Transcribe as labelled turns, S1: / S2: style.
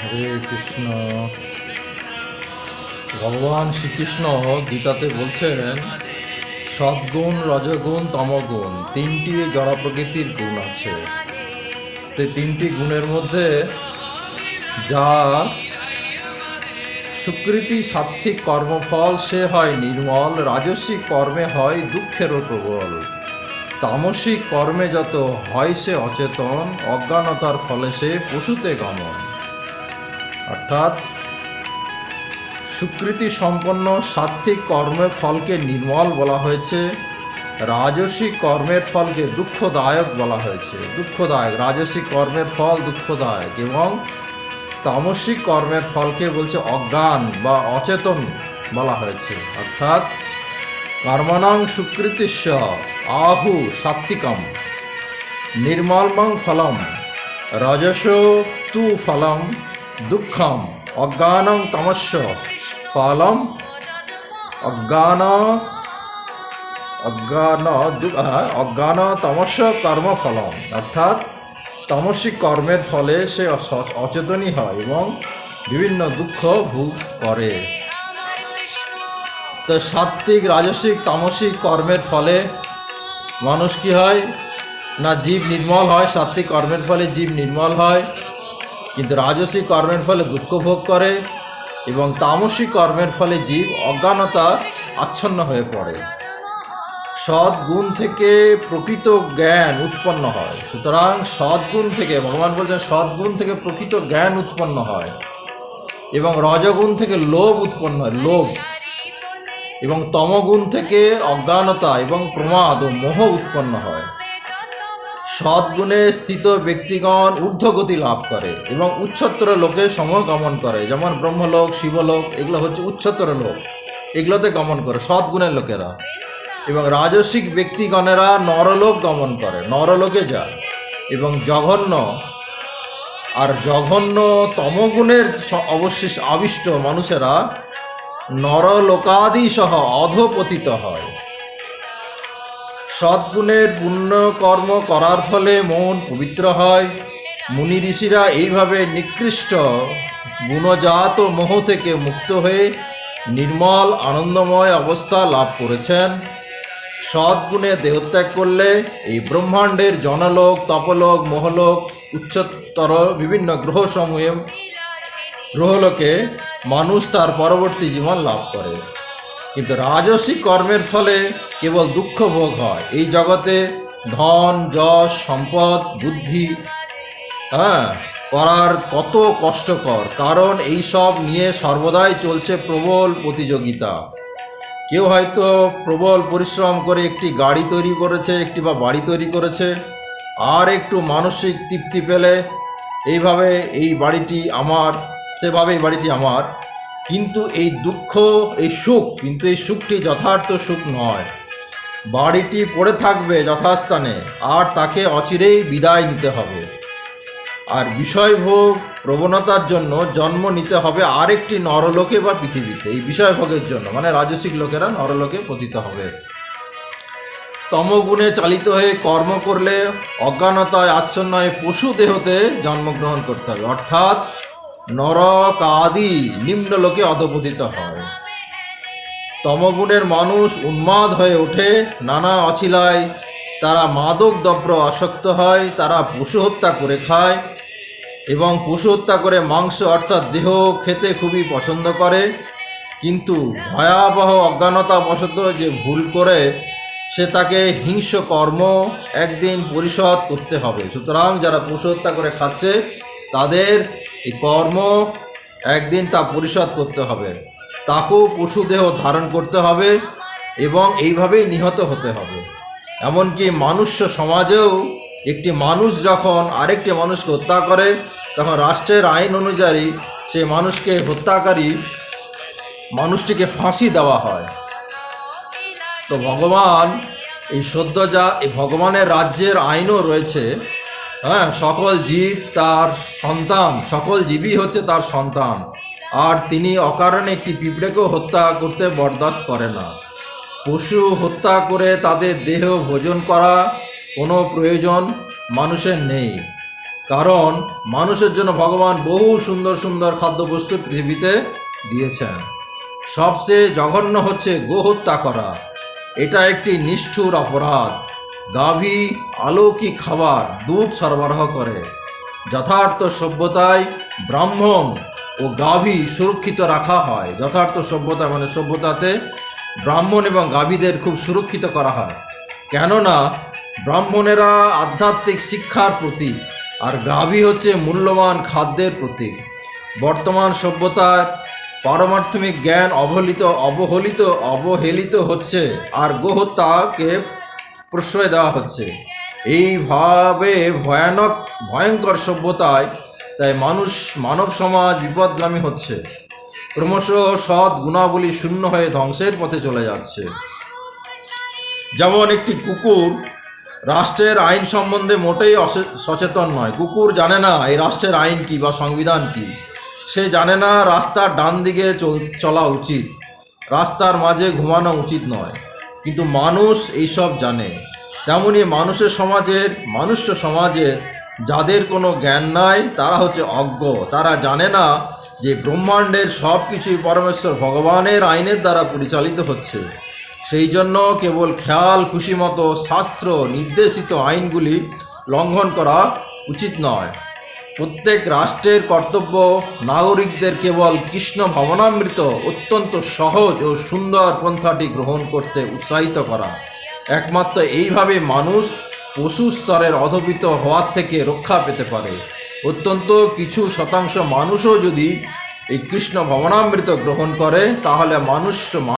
S1: হরে কৃষ্ণ। ভগবান শ্রীকৃষ্ণ গীতাতে বলছেন, সদ্গুণ, রজগুণ, তমগুণ, তিনটি জড় প্রকৃতির গুণ আছে। তো তিনটি গুণের মধ্যে যা সুকৃতি সাত্ত্বিক কর্মফল, সে হয় নির্মল, রাজস্বিক কর্মে হয় দুঃখেরও প্রবল। তামসিক কর্মে যত হয় সে অচেতন, অজ্ঞানতার ফলে সে পশুতে গমন। অর্থাৎ সুকৃতি সম্পন্ন সাত্ত্বিক কর্মের ফলকে নির্মল বলা হয়েছে রাজসিক কর্মের ফলকে দুঃখদায়ক বলা হয়েছে। দুঃখদায়ক রাজসিক কর্মের ফল দুঃখদায়ক এবং তামসিক কর্মের ফলকে বলছে অজ্ঞান বা অচেতন বলা হয়েছে। অর্থাৎ কর্মণং সুকৃতিস্য আহু সাত্বিকম, নির্মলমং ফলম, রজস তু ফলম, দুঃখম অজ্ঞানং তমস্য, ফলম অজ্ঞান অজ্ঞান অজ্ঞান তমস্য কর্মফলম অর্থাৎ তামসিক কর্মের ফলে সে অচেতনই হয় এবং বিভিন্ন দুঃখ ভোগ করে। তো সাত্ত্বিক রাজসিক তামসিক কর্মের ফলে মানুষ কি হয়? না, জীব নির্মল হয়, সাত্ত্বিক কর্মের ফলে জীব নির্মল হয়, কিন্তু রাজসিক কর্মের ফলে দুঃখ ভোগ করে এবং তামসিক কর্মের ফলে জীব অজ্ঞানতা আচ্ছন্ন হয়ে পড়ে। সৎ গুণ থেকে প্রকৃত জ্ঞান উৎপন্ন হয়। সুতরাং সৎ গুণ থেকে, ভগবান বলছেন সৎ গুণ থেকে প্রকৃত জ্ঞান উৎপন্ন হয় এবং রজগুণ থেকে লোভ উৎপন্ন হয়। লোভ এবং তমগুণ থেকে অজ্ঞানতা এবং প্রমাদ ও মোহ উৎপন্ন হয়। সদ্গুণে স্থিত ব্যক্তিগণ ঊর্ধ্বগতি লাভ করে এবং উচ্চতর লোকে সমূহ গমন করে। যেমন ব্রহ্মলোক, শিবলোক, এগুলো হচ্ছে উচ্চতর লোক। এগুলোতে গমন করে সদ্গুণের লোকেরা। এবং রাজসিক ব্যক্তিগণেরা নরলোক গমন করে, নরলোকে যায়। এবং জঘন্য আর জঘন্য তমগুণের অবশেষ আবিষ্ট মানুষেরা নরলোকাদি সহ অধপতিত হয়। সদ্গুণের পুণ্যকর্ম করার ফলে মন পবিত্র হয়। মুনি ঋষিরা এইভাবে নিকৃষ্ট গুণজাত মোহ থেকে মুক্ত হয়ে নির্মল আনন্দময় অবস্থা লাভ করেছেন। সদ্গুণে দেহত্যাগ করলে এই ব্রহ্মাণ্ডের জনলোক, তপলোক, মোহলোক, উচ্চতর বিভিন্ন গ্রহসমূহে গ্রহলোকে মানুষ তার পরবর্তী জীবন লাভ করে। কিন্তু রাজসিক কর্মের ফলে কেবল দুঃখ ভোগ হয়। এই জগতে ধন, যশ, সম্পদ, বুদ্ধি হ্যাঁ করার কত কষ্টকর। কারণ এই সব নিয়ে সর্বদাই চলছে প্রবল প্রতিযোগিতা। কেউ হয়তো প্রবল পরিশ্রম করে একটি গাড়ি তৈরি করেছে, একটি বা বাড়ি তৈরি করেছে, আর একটু মানসিক তৃপ্তি পেলে এইভাবে এই বাড়িটি আমার সেভাবে এই বাড়িটি আমার। কিন্তু এই দুঃখ, এই সুখ, কিন্তু এই সুখটি যথার্থ সুখ নয়। বাড়িটি পড়ে থাকবে যথাস্থানে, আর তাকে অচিরেই বিদায় নিতে হবে। আর বিষয়ভোগ প্রবণতার জন্য জন্ম নিতে হবে আরেকটি নরলোকে বা পৃথিবীতে। এই বিষয়ভোগের জন্য মানে রাজসিক লোকেরা নরলোকে পতিত হবে। তমগুণে চালিত হয়ে কর্ম করলে অজ্ঞানতায় আচ্ছন্ন হয়ে পশু দেহতে জন্মগ্রহণ করতে হবে। অর্থাৎ নরক আদি নিম্নলোকে অধপতিত হয়। তমগুণের মানুষ উন্মাদ হয়ে ওঠে, নানা অছিলায়। তারা মাদক দ্রব্য আসক্ত হয়, তারা পশু হত্যা করে খায় এবং পশু হত্যা করে মাংস অর্থাৎ দেহ খেতে খুবই পছন্দ করে। কিন্তু ভয়াবহ অজ্ঞানতা বশত যে ভুল করে, সে তাকে হিংস্র কর্ম একদিন পরিশোধ করতে হবে। সুতরাং যারা পশু হত্যা করে খাচ্ছে, তাদের এই কর্ম একদিন তা পরিশোধ করতে হবে। তাকেও পশুদেহ ধারণ করতে হবে এবং এইভাবেই নিহত হতে হবে। এমনকি মানুষ্য সমাজেও একটি মানুষ যখন আরেকটি মানুষকে হত্যা করে, তখন রাষ্ট্রের আইন অনুযায়ী সে মানুষকে হত্যাকারী মানুষটিকে ফাঁসি দেওয়া হয়। তো ভগবান, এই সদ্য যা, এই ভগবানের রাজ্যের আইনও রয়েছে হ্যাঁ সকল জীব তার সন্তান, সকল জীবই হচ্ছে তার সন্তান। আর তিনি অকারণে একটি পিঁপড়েকেও হত্যা করতে বরদাস্ত করে না। পশু হত্যা করে তাদের দেহ ভোজন করা কোনো প্রয়োজন মানুষের নেই। কারণ মানুষের জন্য ভগবান বহু সুন্দর সুন্দর খাদ্যবস্তু পৃথিবীতে দিয়েছেন। সবচেয়ে জঘন্য হচ্ছে গোহত্যা করা। এটা একটি নিষ্ঠুর অপরাধ। গাভী আলৌকিক খাবার দুধ সরবরাহ করে। যথার্থ সভ্যতায় ব্রাহ্মণ ও গাভী সুরক্ষিত রাখা হয়। যথার্থ সভ্যতা মানে সভ্যতাতে ব্রাহ্মণ এবং গাভীদের খুব সুরক্ষিত করা হয়। কেননা, ব্রাহ্মণেরা আধ্যাত্মিক শিক্ষার প্রতীক আর গাভী হচ্ছে মূল্যবান খাদ্যের প্রতীক। বর্তমান সভ্যতার পারমার্থমিক জ্ঞান অবহেলিত অবহেলিত অবহেলিত হচ্ছে আর গোহত্যাকে প্রশ্রয় দেওয়া হচ্ছে। এইভাবে ভয়ানক, ভয়ঙ্কর সভ্যতায় তাই মানুষ, মানব সমাজ বিপদগামী হচ্ছে। ক্রমশ সৎ গুণাবলী শূন্য হয়ে ধ্বংসের পথে চলে যাচ্ছে। যেমন একটি কুকুর রাষ্ট্রের আইন সম্বন্ধে মোটেই সচেতন নয়। কুকুর জানে না এই রাষ্ট্রের আইন কি বা সংবিধান কি। সে জানে না রাস্তার ডান দিকে চল- উচিত। রাস্তার মাঝে ঘুমানো উচিত নয়। কিন্তু মানুষ এইসব জানে। তেমনি মানুষের সমাজের, মানুষ্য সমাজের যাদের কোনো জ্ঞান নাই, তারা হচ্ছে অজ্ঞ। তারা জানে না যে ব্রহ্মাণ্ডের সব কিছুই পরমেশ্বর ভগবানের আইনের দ্বারা পরিচালিত হচ্ছে। সেই জন্য কেবল খেয়াল খুশি মতো শাস্ত্র, নির্দেশিত আইনগুলি লঙ্ঘন করা উচিত নয়। প্রত্যেক রাষ্ট্রের কর্তব্য নাগরিকদের কেবল কৃষ্ণ ভাবনামৃত, অত্যন্ত সহজ ও সুন্দর পন্থাটি গ্রহণ করতে উৎসাহিত করা। একমাত্র এইভাবে মানুষ পশু স্তরের অধবিত হওয়ার থেকে রক্ষা পেতে পারে। অত্যন্ত কিছু শতাংশ মানুষও যদি এই কৃষ্ণ ভবনামৃত গ্রহণ করে, তাহলে মানুষ